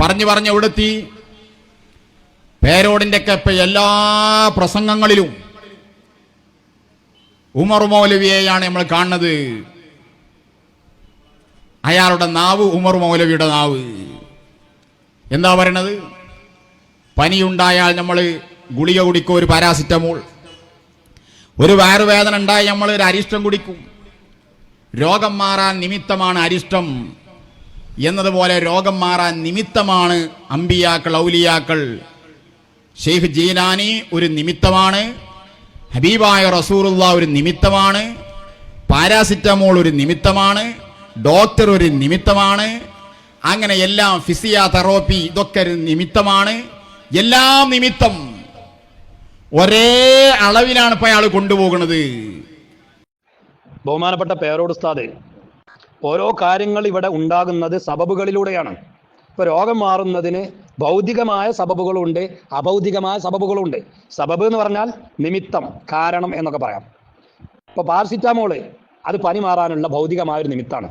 പറഞ്ഞു പറഞ്ഞ് എവിടെത്തി പേരോടിന്റെ ഇപ്പൊ എല്ലാ പ്രസംഗങ്ങളിലും ഉമർ മൗലവിയെയാണ് നമ്മൾ കാണുന്നത്. അയാളുടെ നാവ് ഉമർ മൗലവിയുടെ നാവ്. എന്താ പറയണത്? പനിയുണ്ടായാൽ നമ്മൾ ഗുളിക കുടിക്കും ഒരു പാരാസിറ്റമോൾ. ഒരു വയറുവേദന ഉണ്ടായി നമ്മൾ ഒരു അരിഷ്ടം കുടിക്കും. രോഗം മാറാൻ നിമിത്തമാണ് അരിഷ്ടം. എന്നതുപോലെ രോഗം മാറാൻ നിമിത്തമാണ് അമ്പിയാക്കൾ ഔലിയാക്കൾ. ഷെയ്ഖ് ജീലാനി ഒരു നിമിത്തമാണ്. ഹബീബായ റസൂറുള്ള ഒരു നിമിത്തമാണ്. പാരാസിറ്റമോൾ ഒരു നിമിത്തമാണ്. ഡോക്ടർ ഒരു നിമിത്തമാണ്. അങ്ങനെ എല്ലാം ഫിസിയോതെറാപ്പി ഇതൊക്കെ ഒരു നിമിത്തമാണ്. എല്ലാം നിമിത്തം. ഒരേ അളവിലാണ് ഇപ്പൊ അയാൾ കൊണ്ടുപോകുന്നത്. ബഹുമാനപ്പെട്ട പേരോട് ഉസ്താദ് ഓരോ കാര്യങ്ങൾ ഇവിടെ ഉണ്ടാകുന്നത് സബബുകളിലൂടെയാണ്. ഇപ്പൊ രോഗം മാറുന്നതിന് ഭൗതികമായ സബബുകളുണ്ട് അഭൗതികമായ സബബുകളുണ്ട്. സബബ് എന്ന് പറഞ്ഞാൽ നിമിത്തം കാരണം എന്നൊക്കെ പറയാം. ഇപ്പൊ പാരസിറ്റാമോൾ അത് പനി മാറാനുള്ള ഭൗതികമായ ഒരു നിമിത്താണ്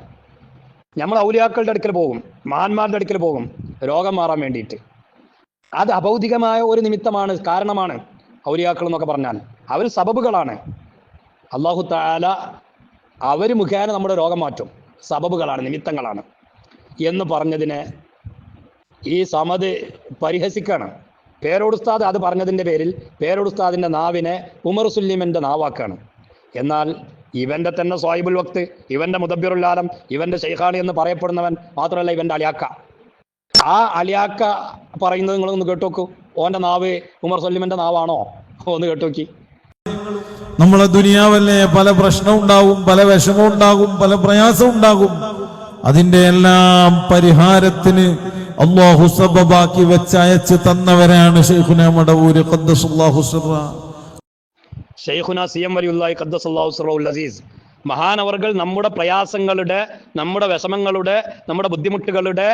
നമ്മൾ ഔലിയാക്കളുടെ അടുക്കൽ പോകും മഹാന്മാരുടെ അടുക്കൽ പോകും രോഗം മാറാൻ വേണ്ടിയിട്ട്. അത് അഭൗതികമായ ഒരു നിമിത്തമാണ് കാരണമാണ് ഔലിയാക്കൾ എന്നൊക്കെ പറഞ്ഞാൽ. അവർ സബബുകളാണ്. അള്ളാഹു താല അവർ മുഖേന നമ്മുടെ രോഗം മാറ്റും. സബബുകളാണ് നിമിത്തങ്ങളാണ്. എന്ന് പറഞ്ഞതിനെ ഈ സമത് പരിഹസിക്കാണ്. പേരോടുസ്താദ് അത് പറഞ്ഞതിന്റെ പേരിൽ പേരോടുസ്താദിന്റെ നാവിനെ ഉമർ സുല്ലിമന്റെ നാവാക്കാണ്. എന്നാൽ ഇവന്റെ തന്നെ സ്വാഹിബുൽ വക്ത് ഇവന്റെ മുദബിറുല്ലാലം ഇവന്റെ ഷെയ്ഖാണി എന്ന് പറയപ്പെടുന്നവൻ മാത്രമല്ല ഇവന്റെ അലിയാക്ക. ആ അലിയാക്ക പറയുന്നത് നിങ്ങളൊന്ന് കേട്ടോക്കൂ. ഓന്റെ നാവ് ഉമർ സൊല്ലിമന്റെ നാവാണോ? ഒന്ന് കേട്ടോക്കി. നമ്മളെ ദുനിയാവല്ലേ? പല പ്രശ്നം ഉണ്ടാകും പല വിഷമം ഉണ്ടാകും പല പ്രയാസം ഉണ്ടാകും. അതിന്റെ എല്ലാം പരിഹാരത്തിന് അള്ളാഹു സബബാക്കി വെച്ച് അയച്ച് തന്നവരാണ് ഷെയ്ഖുന അസീസ്. മഹാനവർകൾ നമ്മുടെ പ്രയാസങ്ങളുടെ നമ്മുടെ വിഷമങ്ങളുടെ നമ്മുടെ ബുദ്ധിമുട്ടുകളുടെ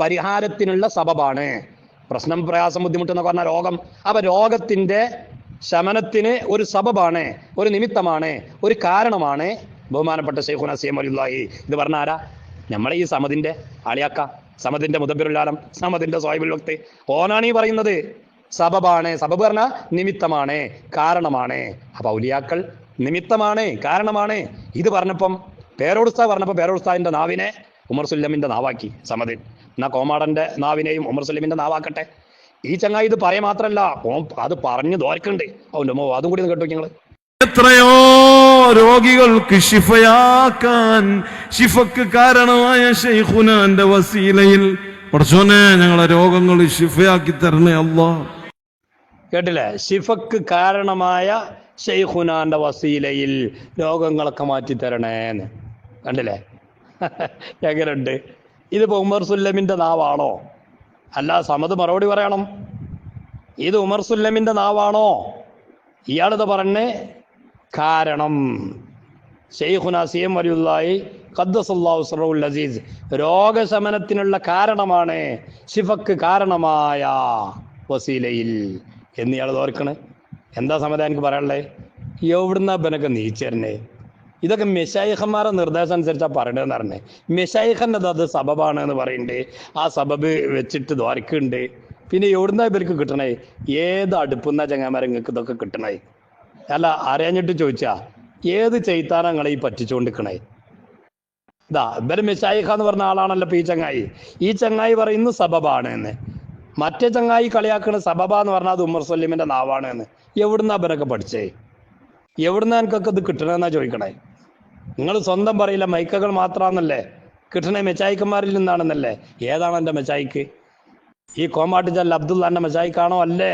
പരിഹാരത്തിനുള്ള സബബാണ്. പ്രശ്നം പ്രയാസം ബുദ്ധിമുട്ട് എന്നൊക്കെ പറഞ്ഞ രോഗം. അപ്പൊ രോഗത്തിന്റെ ശമനത്തിന് ഒരു സബബാണ് ഒരു നിമിത്തമാണ് ഒരു കാരണമാണ് ബഹുമാനപ്പെട്ട ഷെയ്ഖുന സി വലിയുല്ലാഹി ഇത് പറഞ്ഞ ആരാ? നമ്മളെ ഈ സമതിന്റെ ആളിയാക്ക സമതിന്റെ മുദബിറുലാലം സമതിന്റെ സോയിബുൽ വക്ത്. ഓനാണ് ഈ പറയുന്നത്. സബബാണ്. സബബ് പറഞ്ഞ നിമിത്തമാണ് കാരണമാണ്. അപ്പൊ ഔലിയാക്കൾ നിമിത്തമാണ് കാരണമാണ്. ഇത് പറഞ്ഞപ്പം പേരോടുസ്താ പറഞ്ഞപ്പോ പേരോടുസ്താവിന്റെ നാവിനെ ഉമർ സുല്ലമിന്റെ നാവാക്കി സമത് എന്നാ കോമാടന്റെ നാവിനെയും ഉമർ സുല്ലമിന്റെ നാവാക്കട്ടെ. ഈ ചങ്ങായി ഇത് പറയ മാത്രല്ല. ഓൻ അത് പറഞ്ഞു ദോരക്കുണ്ട് അവന്റെ മോ അതും കൂടി കേട്ടോ കേട്ടു ഞങ്ങൾ എത്രയോ രോഗികൾക്ക് ശിഫയാക്കാൻ ശിഫക്ക് കാരണമായ ഷെയ്ഖുനാന്റെ വസീലയിൽ. പഠിച്ചോനെ ഞങ്ങളെ രോഗങ്ങൾ ശിഫയാക്കി തരണേ അല്ല. കേട്ടില്ലേ? ശിഫക്ക് കാരണമായ ഷെയ്ഖുനാന്റെ വസീലയിൽ രോഗങ്ങളൊക്കെ മാറ്റി തരണേന്ന്. കണ്ടില്ലേ? എങ്ങനെയുണ്ട് ഇതിപ്പോ ഉമർ സുല്ലമിന്റെ നാവാണോ? അല്ല സമത് മറുപടി പറയണം. ഇത് ഉമർ സുല്ലമിന്റെ നാവാണോ? ഇയാളിത് പറഞ്ഞേ കാരണം. ഷെയ്ഖുന സി എം വലിയുള്ളായി ഖദ്ദസുല്ലാഹു അസീസ് രോഗശമനത്തിനുള്ള കാരണമാണ് ശിഫക്ക് കാരണമായ വസീലയിൽ എന്ന് ഇയാൾ ഓർക്കണ്. എന്താ സമതാ എനിക്ക് പറയാനുള്ളത് എവിടുന്ന ബനൊക്കെ നീച്ചേരനെ ഇതൊക്കെ മെഷായിഹന്മാരുടെ നിർദ്ദേശം അനുസരിച്ചാണ് പറയണതെന്ന് പറഞ്ഞേ. മെഷായിഖന്റെ അത് സബബാണ് എന്ന് പറയുന്നുണ്ട് ആ സബബ് വെച്ചിട്ട് ദ്വാരക്കുണ്ട്. പിന്നെ എവിടുന്ന ഇവർക്ക് കിട്ടണേ? ഏത് അടുപ്പുന്ന ചങ്ങാമാരെ നിങ്ങൾക്ക് ഇതൊക്കെ കിട്ടണേ? അല്ല അറിയാഞ്ഞിട്ട് ചോദിച്ചാ ഏത് ചെയ്ത്താനാ നിങ്ങളെ ഈ പറ്റിച്ചുകൊണ്ടിരിക്കണേ ഇതാ ഇവർ മെഷായിഹ എന്ന് പറഞ്ഞ ആളാണല്ലോ ഇപ്പൊ ഈ ചങ്ങായി. ഈ ചങ്ങായി പറയുന്നു സബബാണ് എന്ന്. മറ്റേ ചങ്ങായി കളിയാക്കണ സബബ എന്ന് പറഞ്ഞാൽ അത് ഉമർ സലീമിന്റെ നാവാണ് എന്ന്. എവിടുന്നാ ഇവരൊക്കെ പഠിച്ചേ? എവിടുന്ന എനിക്കൊക്കെ ഇത് കിട്ടണമെന്നാ ചോദിക്കണേ? നിങ്ങൾ സ്വന്തം പറയില്ല മൈക്കകൾ മാത്രമാണെന്നല്ലേ കിട്ടണേ മെച്ചായിക്കന്മാരിൽ നിന്നാണെന്നല്ലേ? ഏതാണ് എന്റെ മെച്ചായിക്ക് ഈ കോമാട്ടിച്ചാൽ അബ്ദുള്ള എന്റെ മെച്ചായിക്കാണോ അല്ലേ?